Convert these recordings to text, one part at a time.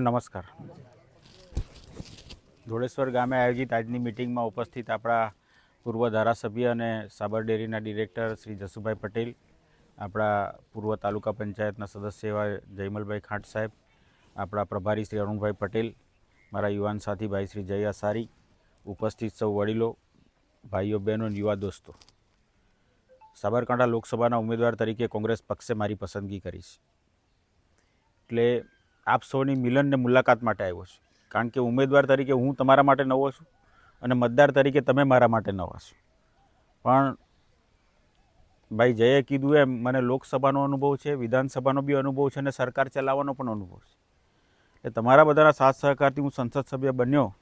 નમસ્કાર. ધોળેશ્વર ગામે આયોજિત આજની મિટિંગમાં ઉપસ્થિત આપણા પૂર્વ ધારાસભ્ય અને સાબર ડેરીના ડિરેક્ટર શ્રી જસુભાઈ પટેલ, આપણા પૂર્વ તાલુકા પંચાયતના સદસ્ય એવા જયમલભાઈ ખાંટ સાહેબ, આપણા પ્રભારી શ્રી અરુણભાઈ પટેલ, મારા યુવાન સાથી ભાઈ શ્રી જય અસારી ઉપસ્થિત સૌ વડીલો, ભાઈઓ, બહેનો યુવા દોસ્તો. સાબરકાંઠા લોકસભાના ઉમેદવાર તરીકે કોંગ્રેસ પક્ષે મારી પસંદગી કરી છે. એટલે આપ સૌની મિલનને મુલાકાત માટે આવ્યો છું. કારણ કે ઉમેદવાર તરીકે હું તમારા માટે નવો છું અને મતદાર તરીકે તમે મારા માટે નવા છો. પણ ભાઈ જયે કીધું એમ, મને લોકસભાનો અનુભવ છે, વિધાનસભાનો બી અનુભવ છે અને સરકાર ચલાવવાનો પણ અનુભવ છે. એટલે તમારા બધાના સાથ સહકારથી હું સંસદ સભ્ય બન્યો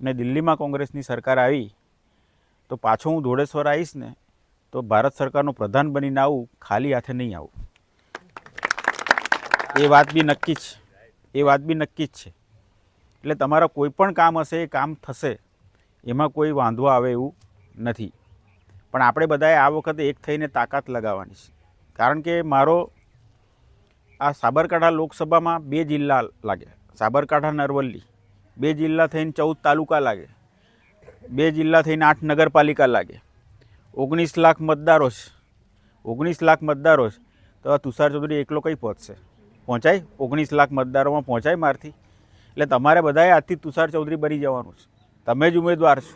અને દિલ્હીમાં કોંગ્રેસની સરકાર આવી, તો પાછો હું ધોળેશ્વર આવીશ ને, તો ભારત સરકારનો પ્રધાન બનીને આવું, ખાલી હાથે નહીં આવું. એ વાત બી નક્કી જ એ વાત બી નક્કી જ છે. એટલે તમારા કોઈ પણ કામ હશે, એ કામ થશે. એમાં કોઈ વાંધો આવે એવું નથી. પણ આપણે બધાએ આ વખતે એક થઈને તાકાત લગાવવાની છે. કારણ કે મારો આ સાબરકાંઠા લોકસભામાં બે જિલ્લા લાગે સાબરકાંઠા, નરવલ્લી. બે જિલ્લા થઈને ચૌદ તાલુકા લાગે બે જિલ્લા થઈને આઠ નગરપાલિકા લાગે ઓગણીસ લાખ મતદારો છે. ઓગણીસ લાખ મતદારો છે. તો આ તુષાર ચૌધરી એકલો કંઈ પહોંચશે? પહોંચાય? ઓગણીસ લાખ મતદારોમાં પહોંચાય મારથી? એટલે તમારે બધાએ આજથી તુષાર ચૌધરી બની જવાનું છે. તમે જ ઉમેદવાર છો.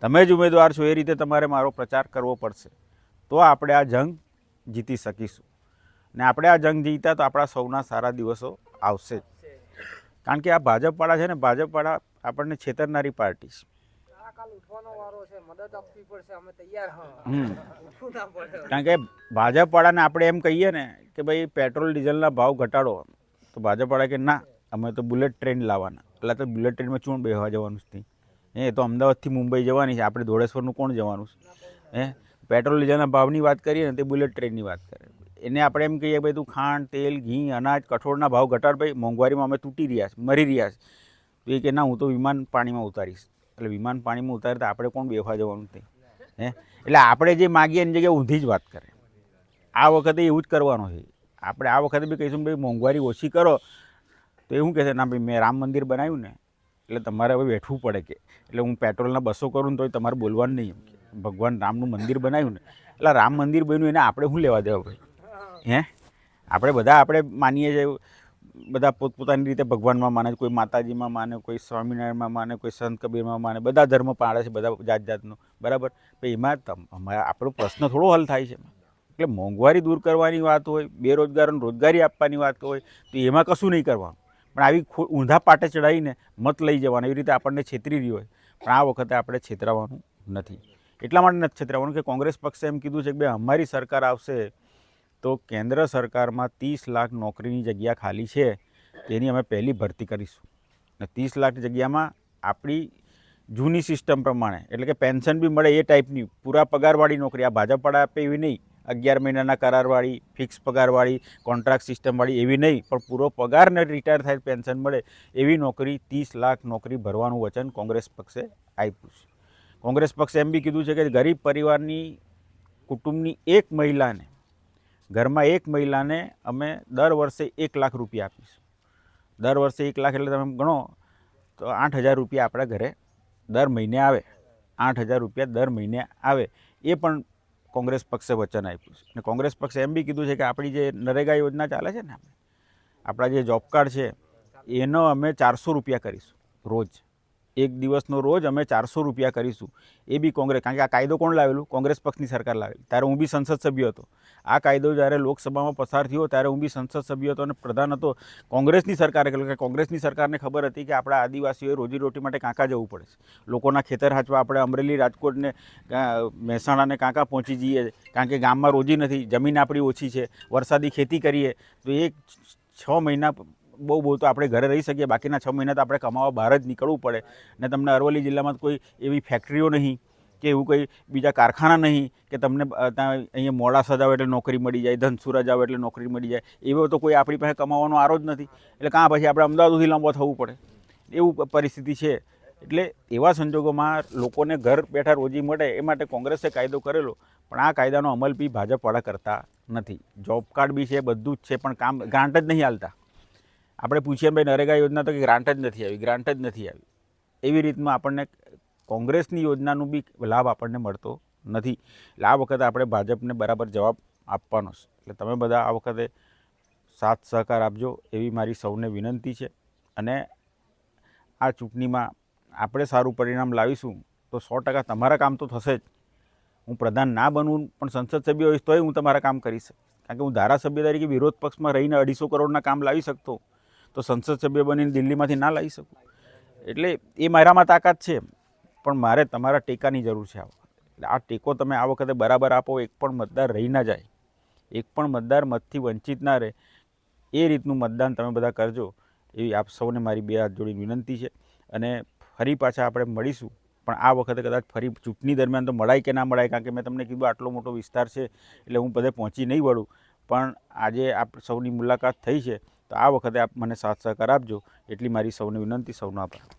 તમે જ ઉમેદવાર છો એ રીતે તમારે મારો પ્રચાર કરવો પડશે. તો આપણે આ જંગ જીતી શકીશું. ને આપણે આ જંગ જીતા તો આપણા સૌના સારા દિવસો આવશે જ. કારણ કે આ ભાજપવાળા છે ને ભાજપવાળા આપણને છેતરનારી પાર્ટી છે. કારણ કે ભાજપવાળાને આપણે એમ કહીએ ને કે ભાઈ પેટ્રોલ, ડીઝલના ભાવ ઘટાડો, તો ભાજપવાળા કે ના, અમે તો બુલેટ ટ્રેન લાવવાના. એટલે તો બુલેટ ટ્રેનમાં ચૂણ બેહવા જવાનું છે નહીં. એ તો અમદાવાદથી મુંબઈ જવાની છે. આપણે ધોળેશ્વરનું કોણ જવાનું છે? હે, પેટ્રોલ, ડીઝલના ભાવની વાત કરીએ ને, તે બુલેટ ટ્રેનની વાત કરે એને આપણે એમ કહીએ ભાઈ તું ખાંડ, તેલ, ઘી, અનાજ, કઠોળના ભાવ ઘટાડ ભાઈ. મોંઘવારીમાં અમે તૂટી રહ્યા છે, મરી રહ્યા છે. તો એ કે ના, હું તો વિમાન પાણીમાં ઉતારીશ. એટલે વિમાન પાણીમાં ઉતારે તો આપણે કોણ બેહવા જવાનું તે હે, એટલે આપણે જે માગીએ એની જગ્યાએ ઊંધી જ વાત કરે આ વખતે એવું જ કરવાનું છે. આપણે આ વખતે બી કહીશું ભાઈ મોંઘવારી ઓછી કરો. તો એવું કહેશે? ના ભાઈ, મેં રામ મંદિર બનાવ્યું ને, એટલે તમારે હવે બેઠવું પડે કે. એટલે હું પેટ્રોલના બસો કરું ને તોય તમારે બોલવાનું નહીં ભગવાન રામનું મંદિર બનાવ્યું ને, એટલે રામ મંદિર બન્યું એને આપણે શું લેવા દેવા ભાઈ? હે? આપણે બધા, આપણે માનીએ છીએ, બધા પોતપોતાની રીતે ભગવાનમાં માને કોઈ માતાજીમાં માને, કોઈ સ્વામિનારાયણમાં માને, કોઈ સંત કબીરમાં માને. બધા ધર્મ પાળે છે, બધા જાત જાતનું બરાબર? તો એમાં અમારા, આપણો પ્રશ્ન થોડો હલ થાય છે. એટલે મોંઘવારી દૂર કરવાની વાત હોય બેરોજગારોને રોજગારી આપવાની વાત હોય, તો એમાં કશું નહીં કરવાનું. પણ આવી ઊંધા પાટે ચડાવીને મત લઈ જવાનું, એવી રીતે આપણને છેતરી રહ્યું હોય, પણ આ વખતે આપણે છેતરાવાનું નથી. એટલા માટે નથી છેતરાવાનું કે કોંગ્રેસ પક્ષે એમ કીધું છે કે ભાઈ અમારી સરકાર આવશે તો કેન્દ્ર સરકારમાં ત્રીસ લાખ નોકરીની જગ્યા ખાલી છે, તેની અમે પહેલી ભરતી કરીશું. અને ત્રીસ લાખ જગ્યામાં આપણી જૂની સિસ્ટમ પ્રમાણે, એટલે કે પેન્શન બી મળે એ ટાઈપની, પૂરા પગારવાળી નોકરી, આ ભાજપવાળા આપે એવી નહીં. અગિયાર મહિનાના કરારવાળી ફિક્સ પગારવાળી કોન્ટ્રાક્ટ સિસ્ટમવાળી એવી નહીં, પણ પૂરો પગારને રિટાયર થાય પેન્શન મળે એવી નોકરી, ત્રીસ લાખ નોકરી ભરવાનું વચન કોંગ્રેસ પક્ષે આપ્યું છે. કોંગ્રેસ પક્ષે એમ બી કીધું છે કે ગરીબ પરિવારની, કુટુંબની એક મહિલાને, ઘરમાં એક મહિલાને અમે દર વર્ષે એક લાખ રૂપિયા આપીશું. દર વર્ષે એક લાખ એટલે તમે ગણો તો આઠ હજાર રૂપિયા આપણા ઘરે દર મહિને આવે. આઠ હજાર રૂપિયા દર મહિને આવે. એ પણ કોંગ્રેસ પક્ષે વચન આપ્યું છે. અને કોંગ્રેસ પક્ષે એમ બી કીધું છે કે આપણી જે નરેગા યોજના ચાલે છે ને આપણે, આપણા જે જોબ કાર્ડ છે, એનો અમે ચારસો રૂપિયા કરીશું રોજ. એક દિવસનો રોજ અમે ચારસો રૂપિયા કરીશું. એ બી કોંગ્રેસ, કારણ કે આ કાયદો કોણ લાવેલું? કોંગ્રેસ પક્ષની સરકાર લાવેલી. ત્યારે હું બી સંસદ સભ્ય હતો. આ કાયદો જ્યારે લોકસભામાં પસાર થયો ત્યારે હું બી સંસદ સભ્ય હતો અને પ્રધાન હતો. કોંગ્રેસની સરકારે કરેલું કે કોંગ્રેસની સરકારને ખબર હતી કે આપણા આદિવાસીઓએ રોજીરોટી માટે કાંકા જવું પડે છે. લોકોના ખેતર હાચવા આપણે અમરેલી રાજકોટને મહેસાણાને કાંકા પહોંચી જઈએ. કારણ કે ગામમાં રોજી નથી, જમીન આપણી ઓછી છે. વરસાદી ખેતી કરીએ. તો એક છ મહિના બહુ બહુ તો આપણે ઘરે રહી શકીએ, બાકીના છ મહિના તો આપણે કમાવા બહાર જ નીકળવું પડે. ને તમને અરવલ્લી જિલ્લામાં કોઈ એવી ફેક્ટરીઓ નહીં કે એવું કોઈ બીજા કારખાના નહીં કે તમને ત્યાં અહીંયા મોડાસા જાવ એટલે નોકરી મળી જાય, ધનસુરા જાવ એટલે નોકરી મળી જાય. એવો તો કોઈ આપણી પાસે કમાવાનો આરો જ નથી. એટલે કાં પછી આપણે અમદાવાદ સુધી લાંબો થવું પડે? એવું પરિસ્થિતિ છે. એટલે એવા સંજોગોમાં લોકોને ઘર બેઠા રોજી મળે એ માટે કોંગ્રેસે કાયદો કરેલો. પણ આ કાયદાનો અમલ બી ભાજપવાળા કરતા નથી. જોબ કાર્ડ બી છે, બધું જ છે, પણ કામ ગ્રાન્ટ જ નહીં હાલતા. આપણે પૂછીએ ભાઈ, નરેગા યોજના તો કે ગ્રાન્ટ જ નથી આવી, ગ્રાન્ટ જ નથી આવી. એવી રીતમાં આપણને કોંગ્રેસની યોજનાનું બી લાભ આપણને મળતો નથી. એટલે આ વખતે આપણે ભાજપને બરાબર જવાબ આપવાનો છે. એટલે તમે બધા આ વખતે સાથ સહકાર આપજો એવી મારી સૌને વિનંતી છે. અને આ ચૂંટણીમાં આપણે સારું પરિણામ લાવીશું તો સો ટકા તમારા કામ તો થશે જ. હું પ્રધાન ના બનવું પણ સંસદ સભ્ય હોઈશ તોય હું તમારા કામ કરીશ. કારણ કે હું ધારાસભ્ય તરીકે વિરોધ પક્ષમાં રહીને અઢીસો કરોડના કામ લાવી શકતો. તો સંસદ સભ્ય બનીને દિલ્હીમાંથી ના લાવી શકું. એટલે એ મારામાં તાકાત છે, પણ મારે તમારા ટેકાની જરૂર છે આ એટલે આ ટેકો તમે આ વખતે બરાબર આપો, એક પણ મતદાર રહી ના જાય. એક પણ મતદાર મતથી વંચિત ના રહે. એ રીતનું મતદાન તમે બધા કરજો, એવી આપ સૌને મારી બે હાથ જોડીને વિનંતી છે. અને ફરી પાછા આપણે મળીશું, પણ આ વખતે કદાચ ફરી ચૂંટણી દરમિયાન તો મળાય કે ના મળાય, કારણ કે મેં તમને કીધું આટલો મોટો વિસ્તાર છે, એટલે હું બધે પહોંચી નહીં વળું. પણ આજે આપ સૌની મુલાકાત થઈ છે તો આ વખતે આપ મને સાથ સહકાર આપજો. એટલી મારી સૌને વિનંતી સૌનો આભાર.